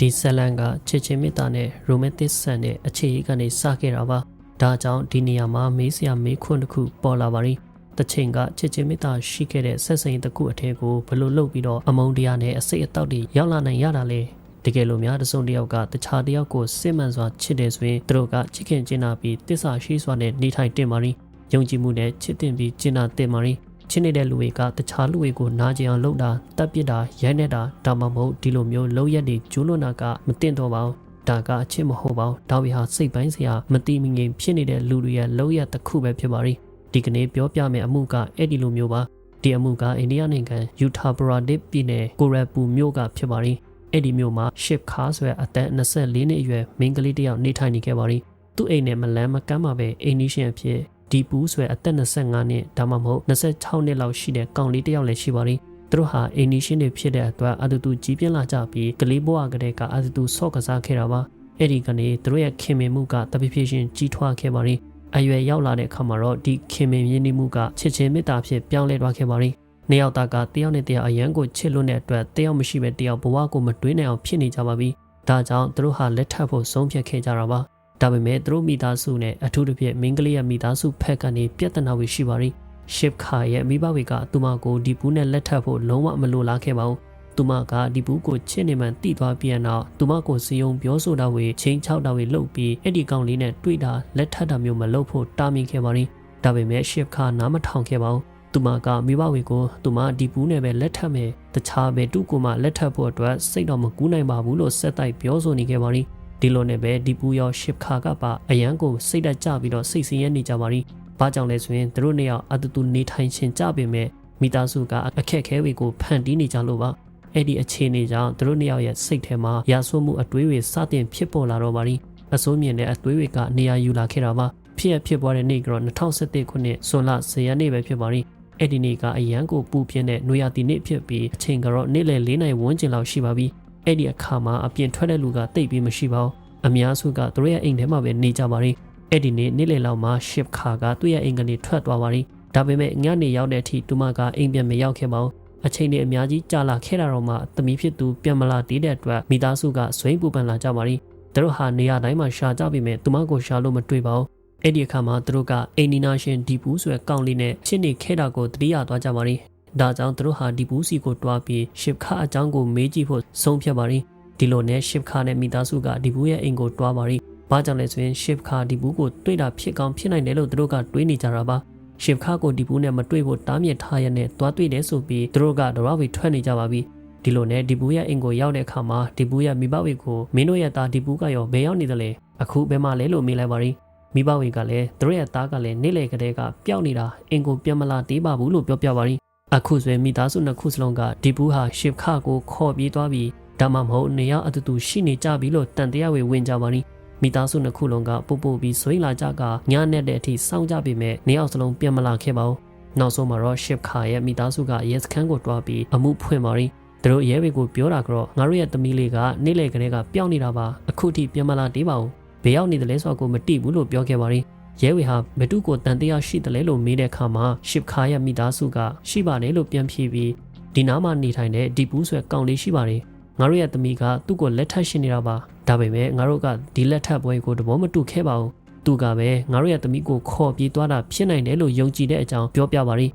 ဒီဇလန်ကချစ်ချင်းမေတ္တာနဲ့ရိုမန်တစ်ဆန်တဲ့အခြေအကနေစခဲ့တာပါဒါကြောင့်ဒီနေရာမှာမေးစရာမေးခွန်းတစ်ခုပေါ်လာပါရီတစ်ချိန်ကချစ်ချင်းမေတ္တာရှိခဲ့တဲ့ဆက်ဆံရေးတစ်ခုအထက်ကိုဘယ်လိုလုပ်ပြီးတော့အမုန်းတရားနဲ့အစိတ်အတောက်တွေရောက်လာနိုင်ရတာလဲတကယ်လို့များတစုံတစ်ယောက်ကတခြားတစ်ယောက်ကိုစစ်မှန်စွာချစ်တယ်ဆိုရင်သူတို့ကချစ်ခင်ကျင်နာပြီးတစ္ဆာရှိစွာနဲ့နေထိုင်တင်ပါရီယုံကြည်မှုနဲ့ချစ်တင်ပြီးကျင်နာတင်ပါရီ ချစ်နေတဲ့လူတွေကတခြားလူတွေကိုနာကျင်အောင်လုပ်တာတပ်ပစ်တာရိုက်နေတာဒါမှမဟုတ်ဒီလိုမျိုးလုံးရက်တွေကျူးလွန်တာကမတင်တော့ပါဘူးဒါကအချစ်မဟုတ်ပါဘူးဒါဝီဟာစိတ်ပိုင်းစရာမတိမငြိမ်ဖြစ်နေတဲ့လူတွေရဲ့လုံးရက်တစ်ခုပဲဖြစ်ပါရီဒီကနေ့ပြောပြမယ့်အမှုကအဲ့ဒီလိုမျိုးပါဒီအမှုကအိန္ဒိယနိုင်ငံယူထာပရာဒစ်ပြည်နယ်ကိုရပူမြို့ကဖြစ်ပါရီအဲ့ဒီမြို့မှာ ship car ဆိုတဲ့အသက်24နှစ်အရွယ်မိန်းကလေးတစ်ယောက်နေထိုင်နေခဲ့ပါရီသူ့အိမ်နဲ့မလန်းမကမ်းမှာပဲအိမ်နီးရှင်အဖြစ် ဒီပူးဆိုတဲ့အသက်25နှစ်ဒါမှမဟုတ်26နှစ်လောက်ရှိတဲ့ကောင်လေးတစ်ယောက်လည်းရှိပါရီသူတို့ဟာအိမ်နီးရှင်တွေဖြစ်တဲ့အတွက်အတူတူကြီးပြင်းလာကြပြီးကလေးဘဝကတည်းကအတူတူဆော့ကစားခဲ့တာပါအဲ့ဒီကနေသူတို့ရဲ့ခင်မင်မှုကတပိဖြစ်ရှင်ကြီးထွားခဲ့ပါရီအရွယ်ရောက်လာတဲ့အခါမှာတော့ဒီခင်မင်ရင်းနှီးမှုကချစ်ချင်းမေတ္တာဖြစ်ပြောင်းလဲသွားခဲ့ပါရီနှစ်ယောက်သားကတယောက်နဲ့တယောက်အရန်ကိုချစ်လွန်းတဲ့အတွက်တယောက်မရှိပဲတယောက်ဘဝကိုမတွေးနိုင်အောင်ဖြစ်နေကြပါပြီ။ဒါကြောင့်သူတို့ဟာလက်ထပ်ဖို့ဆုံးဖြတ်ခဲ့ကြတာပါ။ ဒါပေမဲ့သူတို့မိသားစုနဲ့အထူးသဖြင့်မင်းကလေးရဲ့မိသားစုဖက်ကနေပြဿနာတွေရှိပါရီ။ ship ခါရဲ့မိဘတွေကသူမကိုဒီဘူးနဲ့လက်ထပ်ဖို့လုံးဝမလိုလားခဲ့ပါဘူး။သူမကဒီဘူးကိုချစ်နေမှန်တိသွားပြန်တော့သူမကိုစီယုံပြောဆိုတာဝေချင်းချောက်တာဝေလှုပ်ပြီးအဲ့ဒီကောင်လေးနဲ့တွေ့တာလက်ထပ်တာမျိုးမလုပ်ဖို့တားမြင်ခဲ့ပါရီ။ဒါပေမဲ့ ship ခါနားမထောင်ခဲ့ပါဘူးသူမကမိဘဝင်ကိုသူမဒီပူးနဲ့ပဲလက်ထပ်မယ်တခြားပဲတူကိုမှလက်ထပ်ဖို့အတွက်စိတ်တော့မကူးနိုင်ပါဘူးလို့ဆက်တိုက်ပြောဆိုနေခဲ့ပါရီ ဒီလိုနဲ့ပဲဒီပူးရောရှစ်ခါကပါအရန်ကိုစိတ်တက်ကြပြီးတော့စိတ်ဆင်းရဲနေကြပါရီဘာကြောင့်လဲဆိုရင်သူတို့နှစ်ယောက်အတူတူနေထိုင်ခြင်းကြပေမဲ့မိသားစုကအခက်ခဲတွေကိုဖန်တီးနေကြလို့ပါအဲ့ဒီအခြေအနေကြောင့်သူတို့နှစ်ယောက်ရဲ့စိတ်ထဲမှာရာဆွမှုအတွေးတွေစတင်ဖြစ်ပေါ်လာတော့ပါရီအစိုးမြင်တဲ့အတွေးတွေကနေရာယူလာခဲ့တာပါဖြစ်ရဖြစ်ပွားတဲ့နေ့ကတော့2017ခုနှစ်ဇွန်လ10ရက်နေ့ပဲဖြစ်ပါရီအဲ့ဒီနေ့ကအရန်ကိုပူပြင်းတဲ့နွေရာသီနေ့ဖြစ်ပြီးအချိန်ကတော့နေ့လယ်၄နိုင်ဝန်းကျင်လောက်ရှိပါပြီ အဲ့ဒီအခါမှာအပြင်ထွက်တဲ့လူကတိတ်ပြီးမရှိပါဘူးအများစုကသူတို့ရဲ့အိမ်ထဲမှာပဲနေကြပါရီအဲ့ဒီနေ့နေ့လယ်လောက်မှာ ship ခါကသူ့ရဲ့အိမ်ကနေထွက်သွားပါရီဒါပေမဲ့ညနေရောက်တဲ့အထိတူမကအိမ်ပြန်မရောက်ခဲ့ပါဘူးအချိန်တွေအများကြီးကြာလာခဲ့တာတော့မှသမီးဖြစ်သူပြန်မလာသေးတဲ့အတွက်မိသားစုကဆွိမ့်ပူပန်လာကြပါရီသူတို့ဟာနေရာတိုင်းမှာရှာကြပြီမဲ့သူမကိုရှာလို့မတွေ့ပါဘူးအဲ့ဒီအခါမှာသူတို့ကအိမ်နီနာရှင်ဒီပူးဆိုတဲ့ကောင်လေးနဲ့ချစ်နေခဲ့တာကိုတတိယသွားကြပါရီ ဒါကြောင့်သူတို့ဟာဒီပူးစီကိုတွားပြီးရှစ်ခါအကြောင်းကိုမေးကြည့်ဖို့ဆုံးဖြတ်ပါရီဒီလိုနဲ့ရှစ်ခါနဲ့မိသားစုကဒီပူးရဲ့အိမ်ကိုတွားပါရီဘာကြောင့်လဲဆိုရင်ရှစ်ခါဒီပူးကိုတွေ့တာဖြစ်ကောင်းဖြစ်နိုင်တယ်လို့သူတို့ကတွေးနေကြတာပါရှစ်ခါကိုဒီပူးနဲ့မတွေ့ဖို့တားမြစ်ထားရတဲ့တွားတွေ့တယ်ဆိုပြီးသူတို့ကတော့ဝေထွက်နေကြပါပြီဒီလိုနဲ့ဒီပူးရဲ့အိမ်ကိုရောက်တဲ့အခါမှာဒီပူးရဲ့မိဘဝေကိုမင်းတို့ရဲ့သားဒီပူးကရောဘယ်ရောက်နေသလဲအခုဘယ်မှာလဲလို့မေးလိုက်ပါရီမိဘတွေကလည်းသူတို့ရဲ့သားကလည်းနေ့လေကလေးကပျောက်နေတာအင်ကိုပြန်မလာသေးပါဘူးလို့ပြောပြပါရီ အခုဆိုရင်မိသားစုနှစ်ခုစလုံးကဒီဘူးဟာရှစ်ခကိုခေါ်ပြေးသွားပြီးဒါမှမဟုတ်နေရအတူတူရှိနေကြပြီလို့တန်တရားဝေဝင်ကြပါရီမိသားစုနှစ်ခုလုံးကပို့ပို့ပြီးဆွေးလာကြကညနဲ့တဲ့အထိစောင့်ကြပေမဲ့နေအောင်စလုံးပြန်မလာခဲ့ပါဘူးနောက်ဆုံးမှာတော့ရှစ်ခါရဲ့မိသားစုကရဲစခန်းကိုတွားပြီးအမှုဖွင့်ပါရီသူတို့ရဲတွေကိုပြောတာကတော့ငါတို့ရဲ့သမီးလေးကနေ့လေကလေးကပျောက်နေတာပါအခုထိပြန်မလာသေးပါဘူးဘယ်ရောက်နေတယ်လဲဆိုတာကိုမသိဘူးလို့ပြောခဲ့ပါရီ ရဲဝေဟာဘသူကိုတန်တရားရှိတယ်လဲလို့မေးတဲ့အခါမှာရှစ်ခါရဲ့မိသားစုကရှိပါတယ်လို့ပြန်ဖြေပြီးဒီနားမှာနေထိုင်တဲ့ဒီပူးဆွဲကောင်လေးရှိပါတယ်ငါတို့ရဲ့သမီးကသူ့ကိုလက်ထပ်ရှင်နေတာပါဒါပေမဲ့ငါတို့ကဒီလက်ထပ်ပွဲကိုတဘောမတူခဲ့ပါဘူးသူကပဲငါတို့ရဲ့သမီးကိုခေါ်ပြေးသွားတာဖြစ်နိုင်တယ်လို့ယုံကြည်တဲ့အကြောင်းပြောပြပါရီ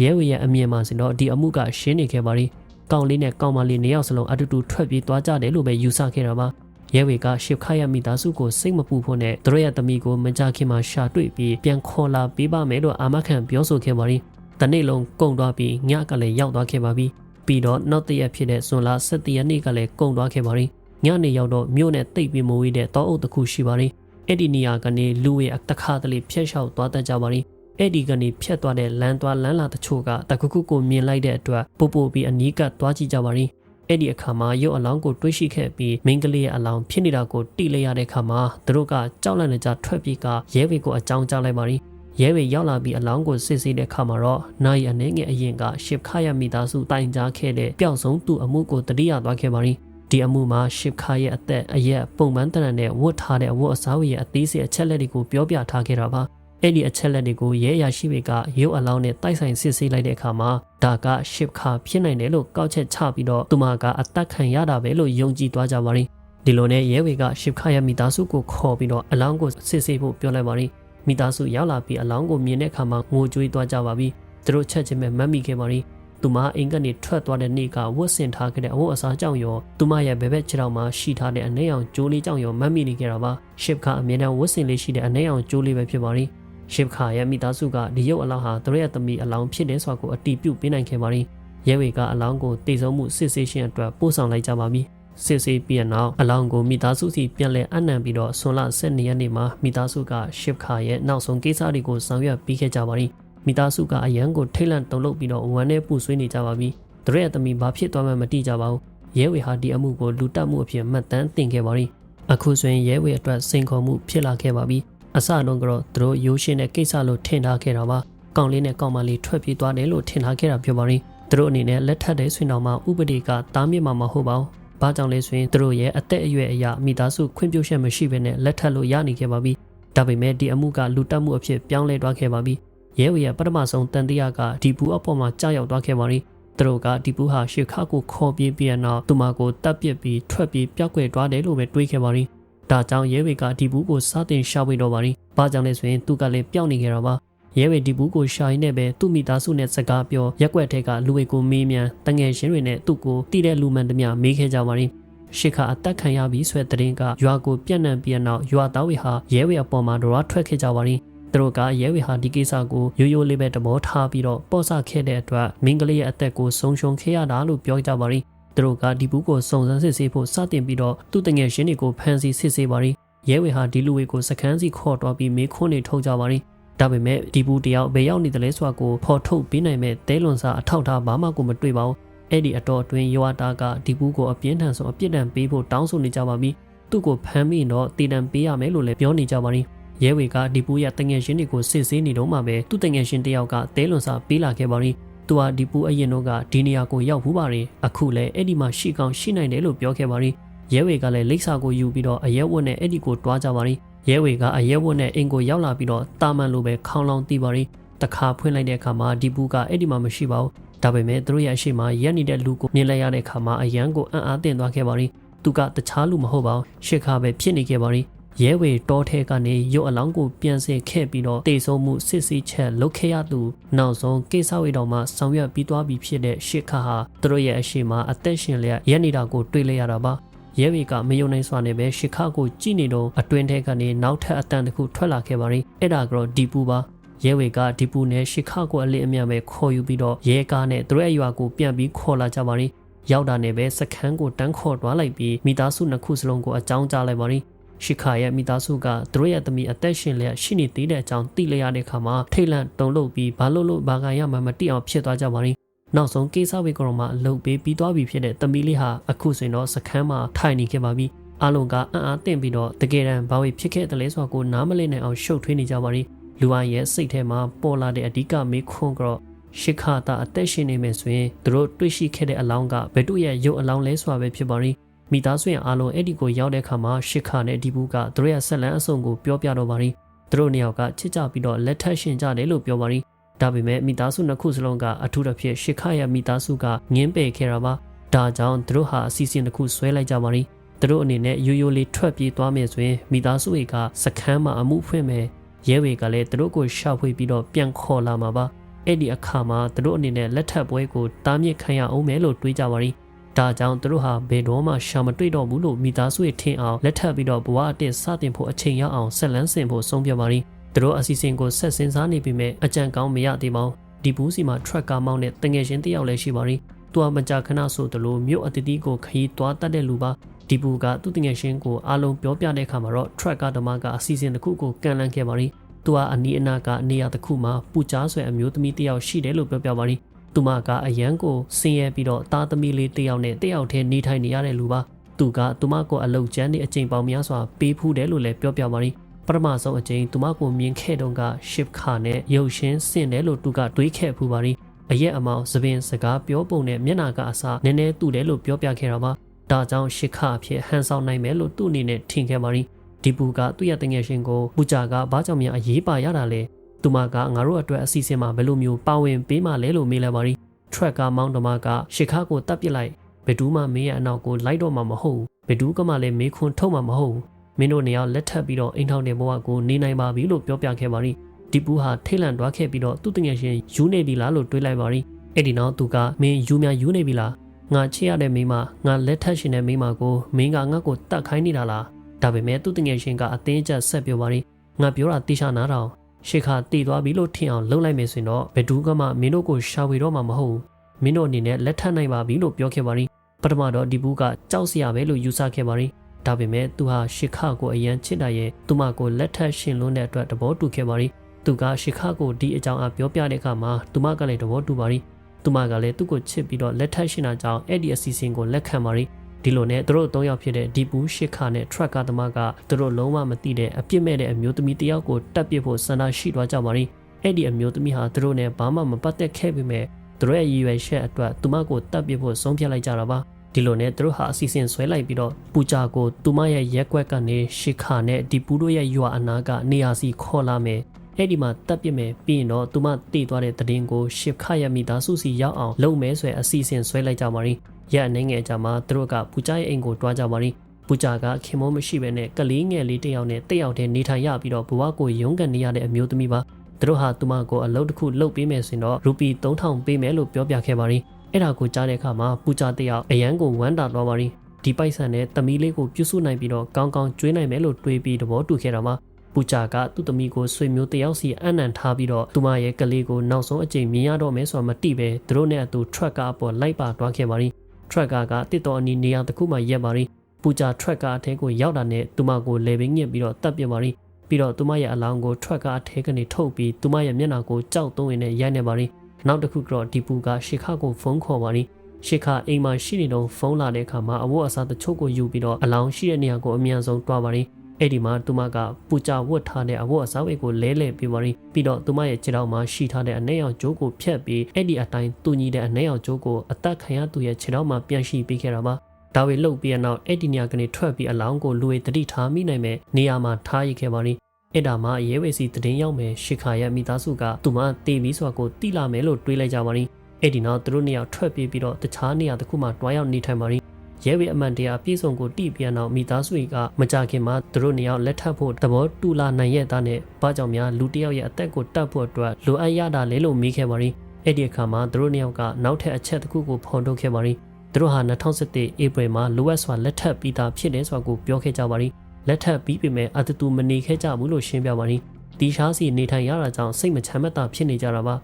ရဲဝေရဲ့အမြင်မှာဆိုတော့ဒီအမှုကရှင်းနေခဲ့ပါရီကောင်လေးနဲ့ကောင်မလေးနှစ်ယောက်စလုံးအတူတူထွက်ပြေးသွားကြတယ်လို့ပဲယူဆခဲ့တာပါ ရဲဝေကရှစ်ခါရမိသားစုကိုစိတ်မပူဖို့နဲ့သူတို့ရဲ့သမီးကိုမကြခင်မှာရှာတွေ့ပြီးပြန်ခေါ်လာပေးပါမယ်လို့အာမခံပြောဆိုခဲ့ပါရီ။တနေ့လုံးကုန်သွားပြီးညကလည်းရောက်သွားခဲ့ပါပြီ။ပြီးတော့နောက်တရက်ဖြစ်တဲ့ဇွန်လ17ရက်နေ့ကလည်းကုန်သွားခဲ့ပါရီ။ညနေရောက်တော့မြို့နဲ့တိတ်ပြီးမဝေးတဲ့တောအုပ်တစ်ခုရှိပါရီ။အဲ့ဒီနေရာကနေလူဝေအတခါတလေဖျက်လျှောက်သွားတတ်ကြပါရီ။အဲ့ဒီကနေဖြတ်သွားတဲ့လမ်းသွားလမ်းလာတချို့ကတခုခုကိုမြင်လိုက်တဲ့အတွက်ပို့ပို့ပြီးအနီးကပ်သွားကြည့်ကြပါရီ။ အဲ့ဒီအခါမှာရုပ်အလောင်းကိုတွေးရှိခဲ့ပြီးမိန်းကလေးရဲ့အလောင်းဖြစ်နေတာကိုတိလိုက်ရတဲ့အခါမှာသူတို့ကကြောက်လန့်နေကြထွက်ပြေးကရဲဝေကိုအကြောင်းကြားလိုက်ပါရီရဲဝေရောက်လာပြီးအလောင်းကိုစစ်ဆေးတဲ့အခါမှာတော့နိုင်အနေငယ်အရင်ကရှစ်ခါရမိသားစုတိုင်ကြားခဲ့တဲ့ပျောက်ဆုံးသူအမှုကိုတတိယသွားခဲ့ပါရီဒီအမှုမှာရှစ်ခါရဲ့အသက်အရက်ပုံမှန်တရံနဲ့ဝတ်ထားတဲ့အဝတ်အစားရဲ့အသေးစိတ်အချက်လက်တွေကိုပြောပြထားခဲ့တာပါ အဲ့ဒီအချက်လက်တွေကိုရဲရရှိတွေကရုပ်အလောင်းနဲ့တိုက်ဆိုင်စစ်ဆေးလိုက်တဲ့အခါမှာဒါကရှစ်ခါဖြစ်နိုင်တယ်လို့ကောက်ချက်ချပြီးတော့သူမကအသက်ခံရတာပဲလို့ယုံကြည်သွားကြပါရီဒီလိုနဲ့ရဲဝေကရှစ်ခါရဲ့မိသားစုကိုခေါ်ပြီးတော့အလောင်းကိုစစ်ဆေးဖို့ပြောလိုက်ပါရီမိသားစုရောက်လာပြီးအလောင်းကိုမြင်တဲ့အခါမှာငိုကြွေးသွားကြပါပြီသူတို့ချက်ချင်းပဲမတ်မိခဲ့ပါရီသူမအိမ်ကနေထွက်သွားတဲ့နေ့ကဝတ်ဆင်ထားခဲ့တဲ့အဝတ်အစားကြောင့်ရောသူမရဲ့ဘဲဘက်ခြေထောက်မှာရှိထားတဲ့အနှဲအောင်ကျိုးလေးကြောင့်ရောမတ်မိနေကြတာပါရှစ်ခါအမြဲတမ်းဝတ်ဆင်လေးရှိတဲ့အနှဲအောင်ကျိုးလေးပဲဖြစ်ပါရီ ရှစ်ခါရဲ့မိသားစုကဒီရုပ်အလောင်းဟာသူတို့ရဲ့သမီးအလောင်းဖြစ်တယ်ဆိုတာကိုအတိပြုပေးနိုင်ခဲ့ပါရီရဲဝေကအလောင်းကိုတည်ဆုံမှုစစ်ဆေးခြင်းအတွက်ပို့ဆောင်လိုက်ကြပါပြီစစ်ဆေးပြီးနောက်အလောင်းကိုမိသားစုစီပြန်လည်အနံပြီးတော့ဆွန်လ12ရက်နေ့မှာမိသားစုကရှစ်ခါရဲ့နောက်ဆုံးကိစ္စတွေကိုဆောင်ရွက်ပြီးခဲ့ကြပါပြီမိသားစုကအရန်ကိုထိတ်လန့်တုန်လှုပ်ပြီးတော့ဝမ်းနဲ့ပူဆွေးနေကြပါပြီသူတို့ရဲ့သမီးဘာဖြစ်သွားမှမသိကြပါဘူးရဲဝေဟာဒီအမှုကိုလူတက်မှုအဖြစ်မှတ်တမ်းတင်ခဲ့ပါပြီအခုဆိုရင်ရဲဝေအတွက်စိန်ခေါ်မှုဖြစ်လာခဲ့ပါပြီ အစတုန်းကတော့သူတို့ရိုးရှင်းတဲ့ကိစ္စလို့ထင်ထားခဲ့တာပါကောင်လေးနဲ့ကောင်မလေးထွက်ပြေးသွားတယ်လို့ထင်ထားခဲ့တာဖြစ်ပါရင်သူတို့အနေနဲ့လက်ထပ်တဲ့ဆွေတော်မှာဥပဒေကတားမြစ်မှာမဟုတ်ပါဘူး။ဘာကြောင့်လဲဆိုရင်သူတို့ရဲ့အသက်အရွယ်အရမိသားစုခွင့်ပြုချက်မရှိဘဲနဲ့လက်ထပ်လို့ရနေခဲ့ပါပြီ။ဒါပေမဲ့ဒီအမှုကလူတက်မှုအဖြစ်ပြောင်းလဲသွားခဲ့ပါပြီ။ရဲဝေရဲ့ပထမဆုံးတန်တရားကဒီပူအပေါ်မှာကြောက်ရောက်သွားခဲ့ပါပြီ။သူတို့ကဒီပူဟာရှေခါကိုခေါ်ပြေးပြီးနောက်သူမကိုတပ်ပစ်ပြီးထွက်ပြေးပြောက်ကွယ်သွားတယ်လို့ပဲတွေးခဲ့ပါပြီ။ ဒါကြောင့်ရဲဝေကဒီပူကိုစတင်ရှာဖွေတော့ပါပြီ။ဘာကြောင့်လဲဆိုရင်သူကလည်းပျောက်နေခဲ့တာပါ။ရဲဝေဒီဘူးကိုရှာရင်းနဲ့ပဲသူ့မိသားစုနဲ့စကားပြောရက်ွက်ထဲကလူဝေကိုမေးမြန်းတငယ်ချင်းတွေနဲ့သူ့ကိုတီးတဲ့လူမှန်တမျှမေးခဲ့ကြပါရင်ရှစ်ခါအသက်ခံရပြီးဆွဲတဲ့ရင်ကရွာကိုပြန့်နှံ့ပြီးနောက်ရွာသားဝေဟာရဲဝေအပေါ်မှာတော့ထွက်ခဲ့ကြပါရင်သူတို့ကရဲဝေဟာဒီကိစ္စကိုရိုးရိုးလေးပဲတဘောထားပြီးတော့ပေါ့ဆခဲ့တဲ့အတွက်မင်းကလေးရဲ့အသက်ကိုဆုံးရှုံးခဲ့ရတာလို့ပြောကြပါရင် သူတို့ကဒီဘူးကိုစုံစမ်းစစ်ဆေးဖို့စတင်ပြီးတော့သူ့တငယ်ချင်းတွေကိုဖမ်းဆီးစစ်ဆေးပါရင်ရဲဝေဟာဒီလူဝေကိုစခန်းစီခေါ်တော်ပြီးမေးခွန်းတွေထုတ်ကြပါရင်ဒါပေမဲ့ဒီဘူးတယောက်ဘယ်ရောက်နေတယ်လဲဆိုတာကိုဖော်ထုတ်ပေးနိုင်မဲ့တဲလွန်စာအထောက်ထားဘာမှကိုမတွေ့ပါဘူးအဲ့ဒီအတော်အတွင်းရွာသားကဒီဘူးကိုအပြင်းထန်ဆုံးအပြစ်ဒဏ်ပေးဖို့တောင်းဆိုနေကြပါပြီသူ့ကိုဖမ်းမိတော့တည်တံပေးရမယ်လို့လည်းပြောနေကြပါရင်ရဲဝေကဒီဘူးရဲ့တငယ်ချင်းတွေကိုစစ်ဆေးနေတော့မှပဲသူ့တငယ်ချင်းတယောက်ကတဲလွန်စာပေးလာခဲ့ပါရင် သူဟာဒီပူအရင်တော့ကဒီနေရာကိုရောက်ဘူးပါရင်အခုလည်းအဲ့ဒီမှာရှိကောင်းရှိနိုင်တယ်လို့ပြောခဲ့ပါရင်ရဲဝေကလည်းလိပ်စာကိုယူပြီးတော့အရဲဝတ်နဲ့အဲ့ဒီကိုတွားကြပါရင်ရဲဝေကအရဲဝတ်နဲ့အင်ကိုရောက်လာပြီးတော့တာမန်လိုပဲခေါင်းလောင်းတီးပါရင်တခါဖွင့်လိုက်တဲ့အခါမှာဒီဘူးကအဲ့ဒီမှာမရှိပါဘူးဒါပေမဲ့သူတို့ရဲ့အရှိမရက်နေတဲ့လူကိုမြင်လိုက်ရတဲ့အခါမှာအရန်ကိုအံ့အားသင့်သွားခဲ့ပါရင်သူကတခြားလူမဟုတ်ပါဘူးရှစ်ခါပဲဖြစ်နေခဲ့ပါရင် ရဲဝေတောထဲကနေရုပ်အလောင်းကိုပြန်ဆင်ခဲ့ပြီးတော့တေဆုံးမှုစစ်စီချက်လုပ်ခဲ့ရသူနောက်ဆုံးကိစ္စဝေတော်မှာဆောင်ရွက်ပြီးသွားပြီဖြစ်တဲ့ရှစ်ခါဟာသူတို့ရဲ့အရှိမအသက်ရှင်လျက်ရက်နေတာကိုတွေ့လိုက်ရတာပါရဲဝေကမယုံနိုင်စွာနဲ့ပဲရှစ်ခါကိုကြည့်နေတော့အတွင်းထဲကနေနောက်ထပ်အတန်တစ်ခုထွက်လာခဲ့ပါရင်အဲ့ဒါကတော့ဒီပူပါရဲဝေကဒီပူနဲ့ရှစ်ခါကိုအလေးအမြတ်ပဲခေါ်ယူပြီးတော့ရဲကားနဲ့သူတို့ရဲ့ရွာကိုပြန်ပြီးခေါ်လာကြပါရင်ရောက်တာနဲ့ပဲစခန်းကိုတန်းခေါ်သွားလိုက်ပြီးမိသားစုနှစ်ခုစလုံးကိုအကြောင်းကြားလိုက်ပါရင် ရှီခါရဲ့မိသားစုကသူတို့ရဲ့သမီးအသက်ရှင်လျက်ရှိနေသေးတဲ့အကြောင်းသိလိုက်ရတဲ့အခါမှာထိတ်လန့်တုန်လှုပ်ပြီးဘာလို့လို့ဘာကန်ရမှမတိအောင်ဖြစ်သွားကြပါရင်နောက်ဆုံးကိစ္စဝေကရောမှာအလုပ်ပေးပြီးသွားပြီဖြစ်တဲ့သမီးလေးဟာအခုဆိုရင်တော့စခန်းမှာထိုင်နေခဲ့ပါပြီအလုံးကအံ့အားသင့်ပြီးတော့တကယ်တမ်းဘာဝေဖြစ်ခဲ့တယ်လဲဆိုတာကိုနားမလည်နိုင်အောင်ရှုပ်ထွေးနေကြပါရင်လူအရဲ့စိတ်ထဲမှာပေါ်လာတဲ့အဓိကမေးခွန်းကတော့ရှစ်ခါတာအသက်ရှင်နေမယ်ဆိုရင်သူတို့တွေ့ရှိခဲ့တဲ့အလောင်းကဘယ်တို့ရဲ့ရုပ်အလောင်းလဲဆိုတာပဲဖြစ်ပါရင် မိသားစုရဲ့အားလုံးအဲ့ဒီကိုရောက်တဲ့အခါမှာရှစ်ခါနဲ့ဒီဘူးကသူတို့ရဲ့ဆက်လန်းအစုံကိုပြောပြတော့ပါရင်သူတို့နှစ်ယောက်ကချစ်ကြပြီးတော့လက်ထပ်ရှင်ကြတယ်လို့ပြောပါရင်ဒါပေမဲ့မိသားစုနှစ်ခုစလုံးကအထူးသဖြင့်ရှစ်ခါရဲ့မိသားစုကငင်းပယ်ခဲ့တာပါဒါကြောင့်သူတို့ဟာအစီအစဉ်တစ်ခုဆွဲလိုက်ကြပါရင်သူတို့အနေနဲ့ရိုးရိုးလေးထွက်ပြေးသွားမယ်ဆိုရင်မိသားစုတွေကစခန်းမှာအမှုဖွင့်မယ်ရဲဝေကလည်းသူတို့ကိုရှာဖွေပြီးတော့ပြန်ခေါ်လာမှာပါအဲ့ဒီအခါမှာသူတို့အနေနဲ့လက်ထပ်ပွဲကိုတားမြစ်ခံရအောင်မယ်လို့တွေးကြပါရင် ဒါကြောင့်သူတို့ဟာဘယ်တော့မှရှာမတွေ့တော့ဘူးလို့မိသားစုရဲ့ထင်အောင်လက်ထပ်ပြီးတော့ဘဝအတစ်စတင်ဖို့အချိန်ရောက်အောင်ဆက်လန်းဆင်ဖို့ဆုံးဖြတ်ပါရင်သူတို့အစီအစဉ်ကိုဆက်စင်စားနေပြီမဲ့အကြံကောင်းမရသေးပါဘူးဒီဘူးစီမှာ track ကားမောင်းတဲ့တငယ်ချင်းတယောက်လည်းရှိပါရင်သူကမကြာခဏဆိုသလိုမြို့အတတိကိုခရီးသွားတတ်တဲ့လူပါဒီဘူးကသူ့တငယ်ချင်းကိုအားလုံးပြောပြတဲ့အခါမှာတော့ track ကားဓမ္မကအစီအစဉ်တစ်ခုကိုကန်လန်းခဲ့ပါရင်သူကအနီးအနားကနေရာတစ်ခုမှာပူကြားဆွဲအမျိုးသမီးတယောက်ရှိတယ်လို့ပြောပြပါရင် သူမကအရန်ကိုဆင်းရဲပြီးတော့သားသမီးလေးတယောက်နဲ့တယောက်တည်းနေထိုင်နေရတဲ့လူပါသူကသူမကိုအလုတ်ကျန်းနေအချိန်ပေါင်းများစွာပေးဖူးတယ်လို့လည်းပြောပြပါရင်ပထမဆုံးအချိန်သူမကိုမြင်ခဲ့တုန်းကရှစ်ခါနဲ့ရုပ်ရှင်ဆင့်တယ်လို့သူကတွေးခဲ့ဖူးပါရင်အရက်အမောင်သပင်စကားပြောပုံနဲ့မျက်နာကအစားနည်းနည်းတူတယ်လို့ပြောပြခဲ့တာပါဒါကြောင့်ရှစ်ခအဖြစ်ဟန်ဆောင်နိုင်မယ်လို့သူ့အနေနဲ့ထင်ခဲ့ပါရင်ဒီပူကသူ့ရဲ့တငယ်ရှင်ကိုပူကြကဘာကြောင့်များအရေးပါရတာလဲ သူမကငါတို့အတွက်အစီအစဉ်မှာဘယ်လိုမျိုးပါဝင်ပေးမှလဲလို့မေးလိုက်ပါရီထရက်ကမောင်းတမကရှစ်ခါကိုတပ်ပစ်လိုက်ဘယ်သူမှမင်းရဲ့အနောက်ကိုလိုက်တော့မှာမဟုတ်ဘူးဘယ်သူကမှလည်းမေးခွန်းထုတ်မှာမဟုတ်ဘူးမင်းတို့နေရာလက်ထပ်ပြီးတော့အိမ်ထောင်တဲ့ဘဝကိုနေနိုင်ပါပြီလို့ပြောပြခဲ့ပါရီဒီပူဟာထိတ်လန့်သွားခဲ့ပြီးတော့သူ့တငယ်ချင်းယူနေပြီလားလို့တွေးလိုက်ပါရီအဲ့ဒီနောက်သူကမင်းယူများယူနေပြီလားငါချစ်ရတဲ့မိမငါလက်ထပ်ရှင်တဲ့မိမကိုမင်းကငါ့ကိုတတ်ခိုင်းနေတာလားဒါပေမဲ့သူ့တငယ်ချင်းကအသေးချက်ဆက်ပြောပါရီငါပြောတာတိချနာတော့ ရှေခါတည်သွားပြီလို့ထင်အောင်လှုပ်လိုက်မယ်ဆိုရင်တော့ဘယ်သူကမှမင်းတို့ကိုရှာဝေတော့မှာမဟုတ်ဘူးမင်းတို့အနေနဲ့လက်ထပ်နိုင်ပါပြီလို့ပြောခဲ့ပါရီပထမတော့ဒီဘူးကကြောက်စရာပဲလို့ယူဆခဲ့ပါရီဒါပေမဲ့သူဟာရှေခါကိုအရန်ချစ်တာရဲ့သူမကိုလက်ထပ်ရှင်လွန်းတဲ့အတွက်သဘောတူခဲ့ပါရီသူကရှေခါကိုဒီအကြောင်းအပြောပြတဲ့အခါမှာသူမကလည်းသဘောတူပါရီသူမကလည်းသူ့ကိုချစ်ပြီးတော့လက်ထပ်ရှင်တာကြောင့်အဲ့ဒီအစီအစဉ်ကိုလက်ခံပါရီ ဒီလိုနဲ့သူတို့၃ယောက်ဖြစ်တဲ့ဒီပူးရှစ်ခါနဲ့ထရက်ကသမားကသူတို့လုံးဝမသိတဲ့အပြစ်မဲ့တဲ့အမျိုးသမီးတယောက်ကိုတပ်ပစ်ဖို့ဆန္ဒရှိသွားကြပါရီအဲ့ဒီအမျိုးသမီးဟာသူတို့နဲ့ဘာမှမပတ်သက်ခဲ့ပေမဲ့သူတို့ရဲ့ရည်ရွယ်ချက်အတွက်သူမကိုတပ်ပစ်ဖို့ဆုံးဖြတ်လိုက်ကြတာပါဒီလိုနဲ့သူတို့ဟာအစီအစဉ်ဆွဲလိုက်ပြီးတော့ပူဂျာကိုသူမရဲ့ရက်ကွက်ကနေရှစ်ခါနဲ့ဒီပူတို့ရဲ့ရွာအနာကနေရာစီခေါ်လာမယ်အဲ့ဒီမှာတက်ပြစ်မယ်ပြီးရင်တော့သူမတည်သွားတဲ့တည်င်းကိုရှစ်ခရမိသားစုစီရောက်အောင်လုပ်မဲဆွဲအစီအစဉ်ဆွဲလိုက်ကြပါရီ ရက်အနေငယ်ကြမှာသူတို့ကပူဂျာရဲ့အိမ်ကိုတွားကြပါရီပူဂျာကခင်မောမရှိဘဲနဲ့ကလေးငယ်လေးတစ်ယောက်နဲ့တစ်ယောက်တည်းနေထိုင်ရပြီးတော့ဘဝကိုရုန်းကန်နေရတဲ့အမျိုးသမီးပါသူတို့ဟာသူမကိုအလုပ်တစ်ခုလုပ်ပေးမယ်ဆိုရင်တော့ရူပီ3000ပေးမယ်လို့ပြောပြခဲ့ပါရီအဲ့ဒါကိုကြားတဲ့အခါမှာပူဂျာတစ်ယောက်အရန်ကိုဝမ်းတာသွားပါရီဒီပိုက်ဆန်နဲ့သမီးလေးကိုပြုစုနိုင်ပြီးတော့ကောင်းကောင်းကျွေးနိုင်မယ်လို့တွေးပြီးသဘောတူခဲ့တာမှာပူဂျာကသူ့သမီးကိုဆွေမျိုးတယောက်စီအနံ့ထားပြီးတော့သူမရဲ့ကလေးကိုနောက်ဆုံးအကြိမ်မြင်ရတော့မယ်ဆိုတာမတိပဲသူတို့နဲ့အတူထရက်ကားပေါ်လိုက်ပါသွားခဲ့ပါရီ ထရက်ကာကတစ်တော်အနီးနေရာတစ်ခုမှရက်ပါရီပူဂျာထရက်ကာအထဲကိုရောက်တာနဲ့သူမကိုလေပင်ညစ်ပြီးတော့တတ်ပြပါရီပြီးတော့သူမရဲ့အလောင်းကိုထရက်ကာအထဲကနေထုတ်ပြီးသူမရဲ့မျက်နှာကိုကြောက်သွင်းနေရိုက်နေပါရီနောက်တစ်ခုကတော့ဒီပူကရှေခါကိုဖုန်းခေါ်ပါရီရှေခါအိမ်မှာရှိနေတော့ဖုန်းလာတဲ့အခါမှာအဝတ်အစားတချို့ကိုယူပြီးတော့အလောင်းရှိတဲ့နေရာကိုအမြန်ဆုံးတွားပါရီ အဲ့ဒီမှာသူမကပူကြဝတ်ထားတဲ့အဝတ်အစားဝတ်ကိုလဲလှယ်ပြီးပါရီပြီးတော့သူမရဲ့ခြေထောက်မှာရှိထားတဲ့အနှဲ့ရောင်ကြိုးကိုဖြတ်ပြီးအဲ့ဒီအတိုင်းတူညီတဲ့အနှဲ့ရောင်ကြိုးကိုအသက်ခံရသူရဲ့ခြေထောက်မှာပြန်ရှိပေးခဲ့တာပါဒါဝေလှုပ်ပြီးနောက်အဲ့ဒီနေရာကနေထွက်ပြီးအလောင်းကိုလူဝေတတိထားမိနိုင်မဲ့နေရာမှာထားရခဲ့ပါရီအဲ့ဒါမှရဲဝေစီတည်င်းရောက်မယ်ရှီခါရဲ့မိသားစုကသူမတေးပြီးဆိုတာကိုတိလာမယ်လို့တွေးလိုက်ကြပါရီအဲ့ဒီနောက်သူတို့နှစ်ယောက်ထွက်ပြေးပြီးတော့တခြားနေရာတစ်ခုမှတွားရောက်နေထိုင်ပါရီ ရဲဝေအမှန်တရားပြည်စုံကိုတိပြန်တော့မိသားစုကမကြခင်မှာသူတို့နှစ်ယောက်လက်ထပ်ဖို့သဘောတူလာနိုင်ရဲ့သားနဲ့ဘာကြောင့်များလူတစ်ယောက်ရဲ့အသက်ကိုတတ်ဖို့အတွက်လိုအပ်ရတာလဲလို့မိခဲ့ပါရီအဲ့ဒီအခါမှာသူတို့နှစ်ယောက်ကနောက်ထပ်အချက်တစ်ခုကိုဖော်ထုတ်ခဲ့ပါရီသူတို့ဟာ2017ဧပြီမှာလိုအပ်စွာလက်ထပ်ပြီးသားဖြစ်တယ်ဆိုတာကိုပြောခဲ့ကြပါရီလက်ထပ်ပြီးပေမဲ့အတူတူမနေခဲ့ကြဘူးလို့ရှင်းပြပါရီဒီရှားစီနေထိုင်ရတာကြောင့်စိတ်မချမ်းမသာဖြစ်နေကြတာပါ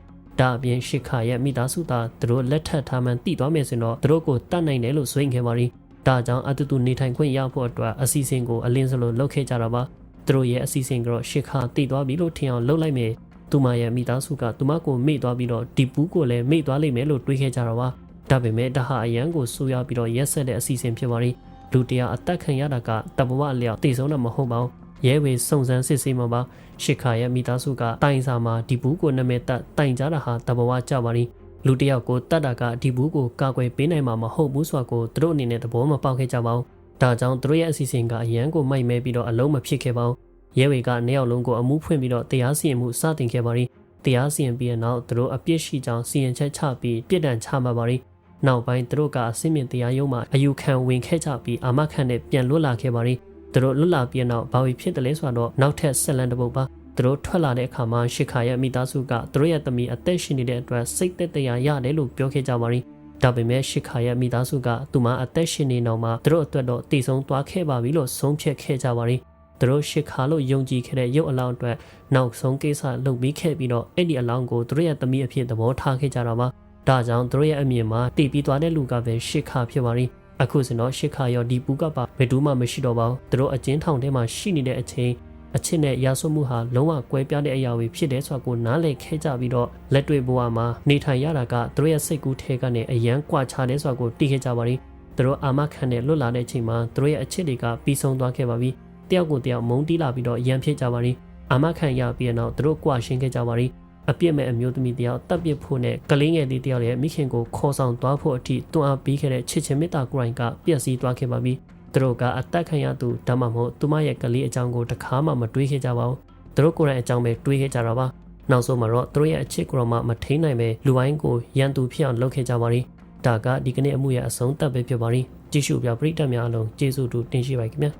ဒါအပြင်ရှစ်ခါရဲ့မိသားစုသားသူတို့လက်ထပ်ထားမှန်တည်သွားမယ်ဆိုတော့သူတို့ကိုတတ်နိုင်တယ်လို့ဆိုရင်ခဲ့ပါရီဒါကြောင့်အတူတူနေထိုင်ခွင့်ရဖို့အတွက်အစီအစဉ်ကိုအလင်းစလိုလုပ်ခဲ့ကြတာပါသူတို့ရဲ့အစီအစဉ်ကတော့ရှစ်ခါတည်သွားပြီလို့ထင်အောင်လုပ်လိုက်မယ်သူမရဲ့မိသားစုကသူမကိုမေ့သွားပြီးတော့ဒီပူးကိုလည်းမေ့သွားလိမ့်မယ်လို့တွေးခဲ့ကြတာပါဒါပေမဲ့ဒါဟာအရန်ကိုဆိုးရပြီးတော့ရက်ဆက်တဲ့အစီအစဉ်ဖြစ်ပါရီလူတရားအသက်ခံရတာကတဘဝအလျောက်တည်ဆုံးတာမဟုတ်ပါဘူး ရဲဝေစုံစမ်းစစ်ဆေးမှာပါရှစ်ခါရဲ့မိသားစုကတိုင်စာမှာဒီဘူးကိုနာမည်တက်တိုင်ကြတာဟာတဘဝကြပါရီလူတယောက်ကိုတတ်တာကဒီဘူးကိုကာကွယ်ပေးနိုင်မှာမဟုတ်ဘူးဆိုတာကိုသူတို့အနေနဲ့သဘောမပေါက်ခဲ့ကြပါဘူးဒါကြောင့်သူတို့ရဲ့အစီအစဉ်ကအရန်ကိုမိုက်မဲပြီးတော့အလုံးမဖြစ်ခဲ့ပါဘူးရဲဝေကနေရောက်လုံးကိုအမှုဖွင့်ပြီးတော့တရားစီရင်မှုစတင်ခဲ့ပါရီတရားစီရင်ပြီးတဲ့နောက်သူတို့အပြစ်ရှိကြောင်းစီရင်ချက်ချပြီးပြစ်ဒဏ်ချမှတ်ပါရီနောက်ပိုင်းသူတို့ကအစင်းမြင့်တရားရုံးမှာအယူခံဝင်ခဲ့ကြပြီးအာမခံနဲ့ပြန်လွတ်လာခဲ့ပါရီ သူတို့လွတ်လာပြီးနောက်ဘာဝဖြစ်တယ်လဲဆိုတော့နောက်ထပ်ဆက်လန်တစ်ပုတ်ပါသူတို့ထွက်လာတဲ့အခါမှာရှစ်ခါရဲ့မိသားစုကသူတို့ရဲ့သမီးအသက်ရှင်နေတဲ့အတွက်စိတ်သက်သာရတယ်လို့ပြောခဲ့ကြပါရီဒါပေမဲ့ရှစ်ခါရဲ့မိသားစုကသူမအသက်ရှင်နေတော့မှသူတို့အတွက်တော့တည်ဆုံးသွားခဲ့ပါပြီလို့ဆုံးဖြတ်ခဲ့ကြပါရီသူတို့ရှစ်ခါလို့ယုံကြည်ခဲ့တဲ့ရုပ်အလောင်းအတွက်နောက်ဆုံးကိစ္စလုပ်ပြီးခဲ့ပြီးတော့အဲ့ဒီအလောင်းကိုသူတို့ရဲ့သမီးအဖြစ်သဘောထားခဲ့ကြတာပါဒါကြောင့်သူတို့ရဲ့အမြင်မှာတည်ပြီးသွားတဲ့လူကပဲရှစ်ခါဖြစ်ပါရီ အခုစတော့ရှစ်ခါရောဒီပူကပါဘယ်သူမှမရှိတော့ပါဘူးသူတို့အကျဉ်းထောင်ထဲမှာရှိနေတဲ့အချိန်အချစ်နဲ့ရာဆွမှုဟာလုံးဝကွဲပြားတဲ့အရာတွေဖြစ်တယ်ဆိုတာကိုနားလည်ခဲကြပြီးတော့လက်တွေ့ဘဝမှာနေထိုင်ရတာကသူတို့ရဲ့စိတ်ကူးထဲကနေအယံကွာခြားတယ်ဆိုတာကိုသိခဲ့ကြပါလိမ့်သူတို့အာမခံနဲ့လွတ်လာတဲ့အချိန်မှာသူတို့ရဲ့အချစ်တွေကပြီးဆုံးသွားခဲ့ပါပြီတယောက်ကိုတယောက်မုန်းတီးလာပြီးတော့ရန်ဖြစ်ကြပါလိမ့်အာမခံရပြီးတော့သူတို့ကွာရှင်းခဲ့ကြပါလိမ့် အပြစ်မဲ့အမျိုးသမီးတယောက်တပ်ပစ်ဖို့နဲ့ကလေးငယ်လေးတယောက်ရဲ့မိခင်ကိုခေါ်ဆောင်သွားဖို့အထိတွန်းအားပေးခဲ့တဲ့ချစ်ချင်းမေတ္တာကိုရိုင်းကပျက်စီးသွားခဲ့ပါပြီ။သူတို့ကအသက်ခံရသူဒါမှမဟုတ်သူမရဲ့ကလေးအကြောင်းကိုတခါမှမတွေးခဲ့ကြပါဘူး။သူတို့ကိုယ်တိုင်အကြောင်းပဲတွေးခဲ့ကြတာပါ။နောက်ဆုံးမှာတော့သူတို့ရဲ့အချစ်ကိုတော့မှမထိန်နိုင်ပဲလူပိုင်းကိုရန်သူဖြစ်အောင်လုပ်ခဲ့ကြပါလိမ့်။ဒါကဒီကနေ့အမှုရဲ့အဆုံးသတ်ပဲဖြစ်ပါရင်ကြည့်ရှုပြပရိသတ်များအလုံးကျေးဇူးတူတင်ရှိပါခင်ဗျာ